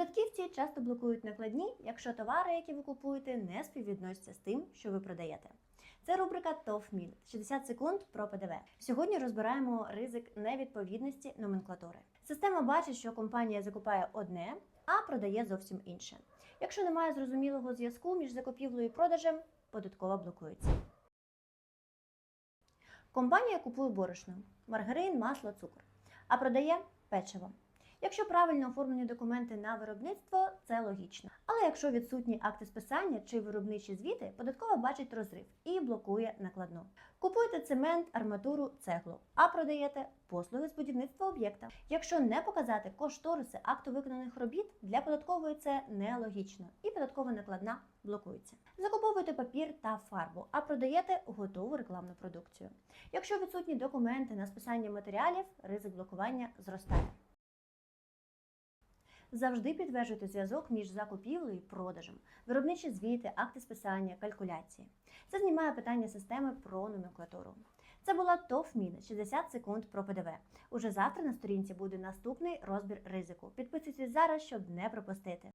Податківці часто блокують накладні, якщо товари, які ви купуєте, не співвідносяться з тим, що ви продаєте. Це рубрика TOFMIL – 60 секунд про ПДВ. Сьогодні розбираємо ризик невідповідності номенклатури. Система бачить, що компанія закупає одне, а продає зовсім інше. Якщо немає зрозумілого зв'язку між закупівлею і продажем, податкова блокується. Компанія купує борошно, маргарин, масло, цукор, а продає печиво. Якщо правильно оформлені документи на виробництво, це логічно. Але якщо відсутні акти списання чи виробничі звіти, податкова бачить розрив і блокує накладну. Купуєте цемент, арматуру, цеглу, а продаєте послуги з будівництва об'єкта. Якщо не показати кошториси акту виконаних робіт, для податкової це нелогічно, і податкова накладна блокується. Закуповуєте папір та фарбу, а продаєте готову рекламну продукцію. Якщо відсутні документи на списання матеріалів, ризик блокування зростає. Завжди підтверджуйте зв'язок між закупівлею і продажем, виробничі звіти, акти списання, калькуляції. Це знімає питання системи про номенклатуру. Це була ТОВ-міна 60 секунд про ПДВ. Уже завтра на сторінці буде наступний розбір ризику. Підписуйтесь зараз, щоб не пропустити.